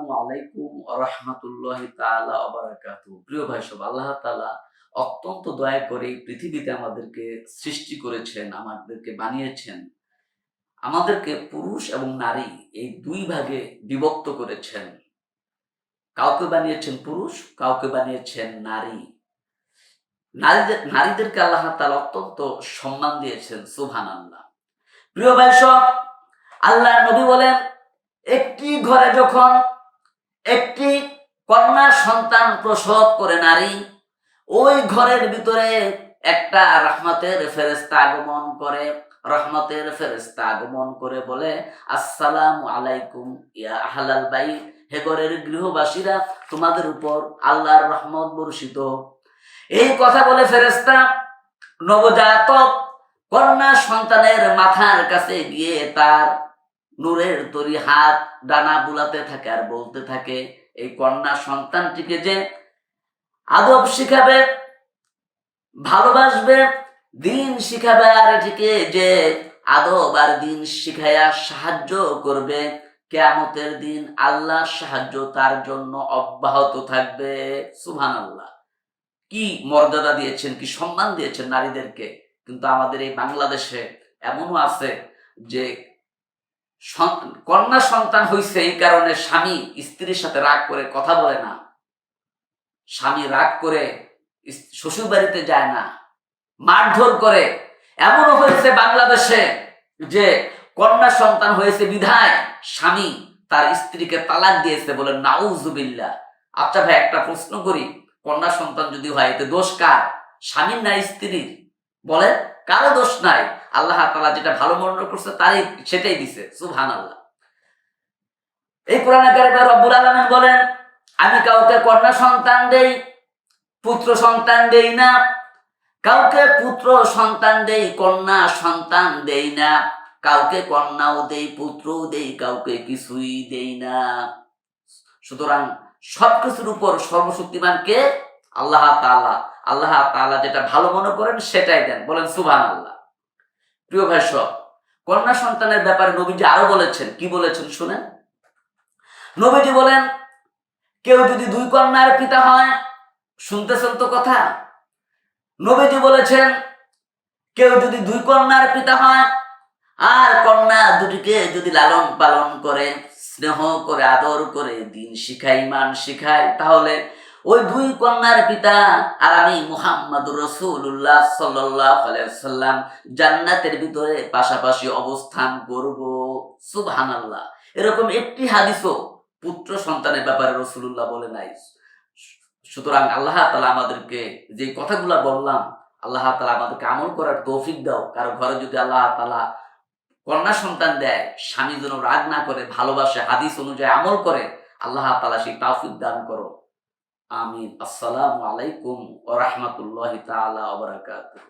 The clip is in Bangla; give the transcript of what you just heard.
আসসালামু আলাইকুম রহমতুল্লাহ তাআলা ওয়া বারাকাতুহু। প্রিয় ভাই সব, আল্লাহ তাআলা অত্যন্ত দয়া করে পৃথিবীতে আমাদেরকে সৃষ্টি করেছেন, আমাদেরকে বানিয়েছেন। আমাদেরকে পুরুষ এবং নারী এই দুই ভাগে বিভক্ত করেছেন। কাউকে বানিয়েছেন পুরুষ, কাউকে বানিয়েছেন নারী। নারীদের, নারীদেরকে আল্লাহ তাআলা অত্যন্ত সম্মান দিয়েছেন, সুবহানাল্লাহ। প্রিয় ভাই সব আল্লাহ নবী বলেন, একটি ঘরে যখন কন্যা সন্তান প্রসব করে নারী, ওই ঘরের ভিতরে একটা রহমতের ফেরেস্তা আগমন করে, রহমতের ফেরেস্তা আগমন করে বলে, আসসালাম আলাইকুম ইয়া আহলাল বাই হে ঘরের গৃহবাসীরা, তোমাদের উপর আল্লাহর রহমত বর্ষিত। এই কথা বলে ফেরেস্তা নবজাতক কন্যা সন্তানের মাথার কাছে গিয়ে তার নূরের তরি হাত ডানা বুলাতে থাকে আর বলতে থাকে এই কন্যা সন্তানটিকে যে আদব শিখাবে, ভালোবাসবে, দিন শিখাবে, আর এটিকে যে আদব আর দিন শিখাইয়া সাহায্য করবে, কেয়ামতের দিন আল্লাহ সাহায্য তার জন্য অব্যাহত থাকবে। সুভান আল্লাহ কি মর্যাদা দিয়েছেন, কি সম্মান দিয়েছেন নারীদেরকে? কিন্তু আমাদের এই বাংলাদেশে এমনও আছে যে কন্যা সন্তান হইছে এই কারণে স্বামী স্ত্রীর সাথে রাগ করে কথা বলে না। স্বামী রাগ করে শ্বশুর বাড়িতে যায় না। মারধর করে। এমনও হয়েছে বাংলাদেশে যে কন্যা সন্তান হয়েছে বিধায় স্বামী তার স্ত্রীকে তালাক দিয়েছে বলে নাউজুবিল্লা। আচ্ছা ভাই, একটা প্রশ্ন করি। কন্যা সন্তান যদি হয়, এতে দোষ কার? স্বামীর না স্ত্রীর? বলেন। কারও দোষ নাই। আল্লাহ তালা যেটা ভালো মনে করছে তারই সেটাই দিছে সুহান আল্লাহ এই কোরআনে কারিমে রব্বুল আলামিন বলেন, আমি কাউকে কন্যা সন্তান দেই, পুত্র সন্তান দেই না। কাউকে পুত্র সন্তান দেই, কন্যা সন্তান দেই না। কাউকে কন্যাও দেই, পুত্রও দেই, কাউকে কিছুই দেই না। সুতরাং সবকিছুর উপর সর্বশক্তিমান কে? আল্লাহ তাআলা। আল্লাহ তাআলা যেটা ভালো মনে করেন সেটাই দেন। বলেন সুবহান আল্লাহ প্রিয় সব, কন্যা সন্তানের ব্যাপারে নবীজি আরও বলেছেন। কি বলেছেন শুনেন? নবীজি বলেন, কেউ যদি দুই কন্যার পিতা হয়, শুনতেছেন তো কথা? নবীজি বলেছেন, কেউ যদি দুই কন্যার পিতা হয়, আর কন্যা দুটিকে যদি লালন পালন করে, স্নেহ করে, আদর করে, দিন শিখায় ইমান শিখায়, তাহলে ওই দুই কন্যার পিতা আর আমি মুহাম্মদ রসুল্লাহ সাল্লাম জান্নাতের ভিতরে পাশাপাশি অবস্থান করব। সুবহানাল্লাহ। এরকম একটি হাদিসও পুত্র সন্তানের ব্যাপারে রসুল্লাহ বলে নাই। সুতরাং আল্লাহ তালা আমাদেরকে যে কথাগুলো বললাম, আল্লাহ তালা আমাদেরকে আমল করার তৌফিক দাও। কারও ঘরে যদি আল্লাহ তালা কন্যা সন্তান দেয়, স্বামী যেন রাগ না করে, ভালোবাসে, হাদিস অনুযায়ী আমল করে, আল্লাহ তালা সেই তৌফিক দান করো। আমিন। আসসালামু আলাইকুম ওরহমতুল্লাহ তালা বারাকাতুহু।